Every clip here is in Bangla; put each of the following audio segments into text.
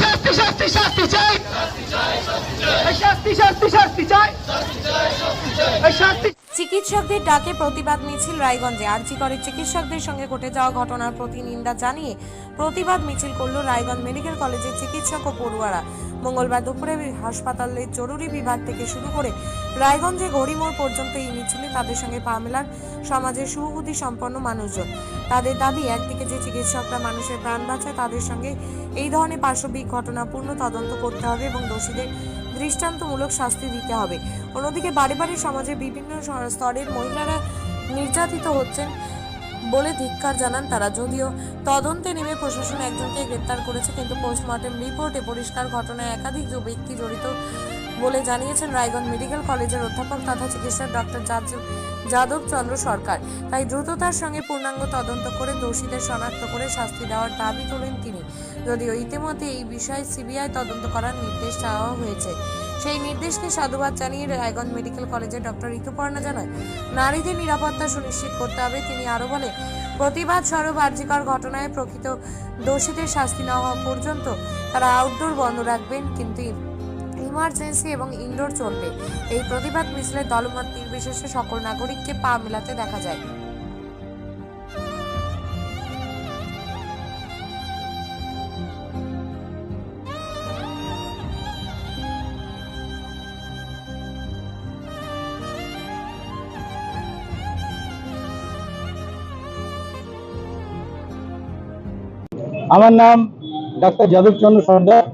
শাস্তি শাস্তি শাস্তি চাই চিকিৎসকদের ডাকে প্রতিবাদ মিছিল রায়গঞ্জে। আরজি করে চিকিৎসকদের সঙ্গে ঘটে যাওয়া ঘটনার প্রতি নিন্দা জানিয়ে প্রতিবাদ মিছিল করল রায়গঞ্জ মেডিকেল কলেজের চিকিৎসক ও পড়ুয়ারা। মঙ্গলবার দুপুরে হাসপাতালের জরুরি বিভাগ থেকে শুরু করে রায়গঞ্জে গড়িমোড় পর্যন্ত এই মিছিলে তাদের সঙ্গে পা মেলান সমাজের সুবুদ্ধি সম্পন্ন মানুষজন। তাদের দাবি, একদিকে যে চিকিৎসকরা মানুষের প্রাণ বাঁচায়, তাদের সঙ্গে এই ধরনের পার্শ্ববিক ঘটনা পূর্ণ তদন্ত করতে হবে এবং দোষীদের দৃষ্টান্তমূলক শাস্তি দিতে হবে। অন্যদিকে বাড়ি বাড়ি সমাজের বিভিন্ন স্তরের মহিলারা নির্যাতিত হচ্ছেন। বলে ধিক্কার জানান তারা। যদিও তদন্তে নেমে প্রশাসন একজনকে গ্রেপ্তার করেছে, কিন্তু পোস্টমর্টেম রিপোর্টে পরিষ্কার ঘটনায় একাধিক ব্যক্তি জড়িত বলে জানিয়েছেন রায়গঞ্জ মেডিকেল কলেজের অধ্যাপক তথা চিকিৎসক ডক্টর যাদব চন্দ্র সরকার। তাই দ্রুততার সঙ্গে পূর্ণাঙ্গ তদন্ত করে দোষীদের শনাক্ত করে শাস্তি দেওয়ার দাবি তোলেন তিনি। যদিও ইতিমধ্যে এই বিষয়ে সিবিআই তদন্ত করার নির্দেশ চাওয়া হয়েছে। সেই নির্দেশকে সাধুবাদ জানিয়ে রায়গঞ্জ মেডিকেল কলেজের ডক্টর ঋতুপর্ণা জানায়, নারীদের নিরাপত্তা সুনিশ্চিত করতে হবে। তিনি আরও বলেন, প্রতিবাদ স্বরূপ আর্যিকর ঘটনায় প্রকৃত দোষীদের শাস্তি না হওয়া পর্যন্ত তারা আউটডোর বন্ধ রাখবেন, কিন্তু ইমার্জেন্সি এবং ইনডোর চলবে। এই প্রতিবাদ মিছিলে দলমত নির্বিশেষে সকল নাগরিককে পা মেলাতে দেখা যায়। আমার নাম ডাক্তার যাদব চন্দ্র সর্দার,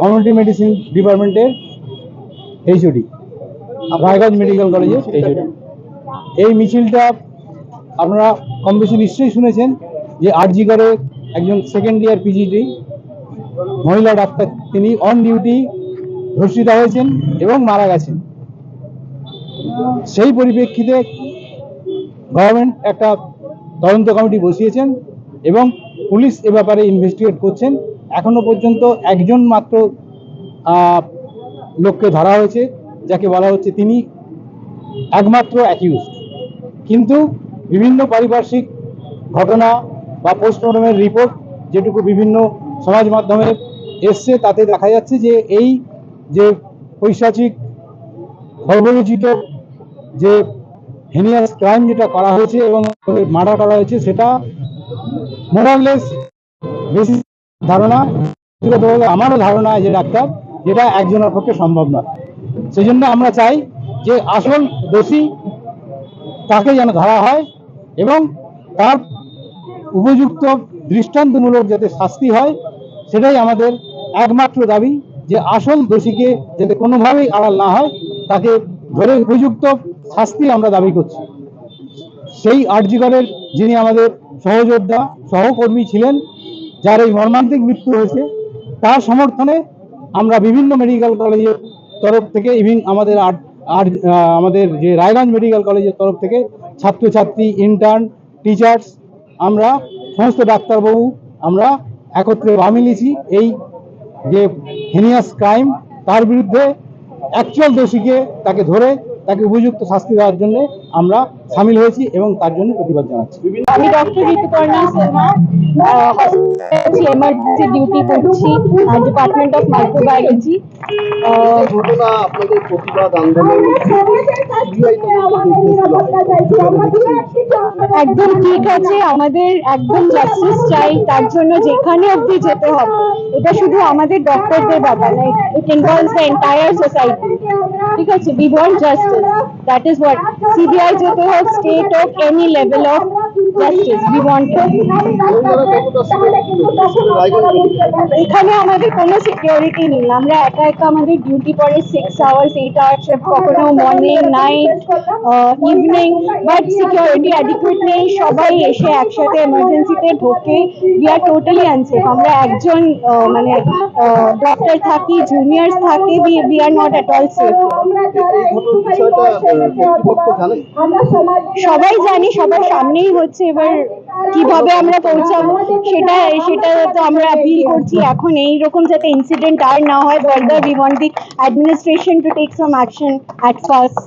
কমিউনিটি মেডিসিন ডিপার্টমেন্টের এইচওডি রায়গঞ্জ মেডিকেল কলেজের এইচওডি এই মিছিলটা আপনারা কম বেশি নিশ্চয়ই শুনেছেন যে আরজি করে একজন সেকেন্ড ইয়ার পিজিটি মহিলা ডাক্তার তিনি অন ডিউটি ধর্ষিতা হয়েছেন এবং মারা গেছেন। সেই পরিপ্রেক্ষিতে গভর্নমেন্ট একটা তদন্ত কমিটি বসিয়েছেন এবং পুলিশ এ ব্যাপারে ইনভেস্টিগেট করছেন। এখনও পর্যন্ত একজন মাত্র লোককে ধরা হয়েছে, যাকে বলা হচ্ছে তিনি একমাত্র অ্যাকিউজ কিন্তু বিভিন্ন পারিপার্শ্বিক ঘটনা বা পোস্টমর্টমের রিপোর্ট যেটুকু বিভিন্ন সমাজ মাধ্যমে এসছে, তাতে দেখা যাচ্ছে যে এই যে পৈশাচিক সর্বরচিত যে হেনিয়াস ক্রাইম যেটা করা হয়েছে এবং মার্ডার করা হয়েছে, সেটা মোরাললেস বেশি ধারণা আমারও ধারণা যে ডাক্তার, যেটা একজনের পক্ষে সম্ভব নয়। সেই জন্য আমরা চাই যে আসল দোষী তাকে যেন ধরা হয় এবং তার উপযুক্ত দৃষ্টান্তমূলক যাতে শাস্তি হয়, সেটাই আমাদের একমাত্র দাবি যে আসল দোষীকে যাতে কোনোভাবেই আড়াল না হয়, তাকে ধরে উপযুক্ত শাস্তি আমরা দাবি করছি। সেই আর্জিকরের যিনি আমাদের সহযোদ্ধা, সহকর্মী ছিলেন, যার এই মর্মান্তিক মৃত্যু হয়েছে। তার সমর্থনে আমরা বিভিন্ন মেডিকেল কলেজের তরফ থেকে ইভিন আমাদের আর আমাদের যে রায়গঞ্জ মেডিকেল কলেজের তরফ থেকে ছাত্রছাত্রী ইন্টার্ন টিচার্স আমরা সমস্ত ডাক্তারবাবু আমরা একত্রে পা মিলিয়েছি এই যে হেনিয়াস ক্রাইম তার বিরুদ্ধে অ্যাকচুয়াল দোষীকে তাকে ধরে তাকে উপযুক্ত শাস্তি দেওয়ার জন্য আমরা সামিল হয়েছি এবং তার জন্য প্রতিবাদ জানাচ্ছি। আমি doctor Rituparna Sinha emergency duty করছি ডিপার্টমেন্ট অফ মাইক্রোবায়োলজি প্রতিবাদ আন্দোলন একদম ঠিক আছে, আমাদের একদম জাস্টিস চাই, তার জন্য যেখানে অবধি যেতে হবে। এটা শুধু আমাদের ডক্টরদের ব্যাপার না it involves the entire society ঠিক আছে we want justice that is what CBI যেতে হোক স্টেট হোক any level of justice we want এখানে আমাদের কোনো সিকিউরিটি নেই। আমরা একা একা আমাদের ডিউটি পড়ে সিক্স আওয়ার্স এইট আওয়ার্স কখনো morning night evening but security adequate নেই। সবাই এসে একসাথে এমার্জেন্সিতে ঢোকে। উই আর টোটালি আনসেফ আমরা একজন মানে ডক্টর থাকি জুনিয়র্স থাকি we are not at all safe সবাই জানি সবার সামনেই হচ্ছে এবার কীভাবে আমরা পৌঁছাবো? সেটা সেটা তো আমরা অ্যাপিল করছি। এখন এই রকম যাতে ইনসিডেন্ট আর না হয় further we want the administration to take some action at first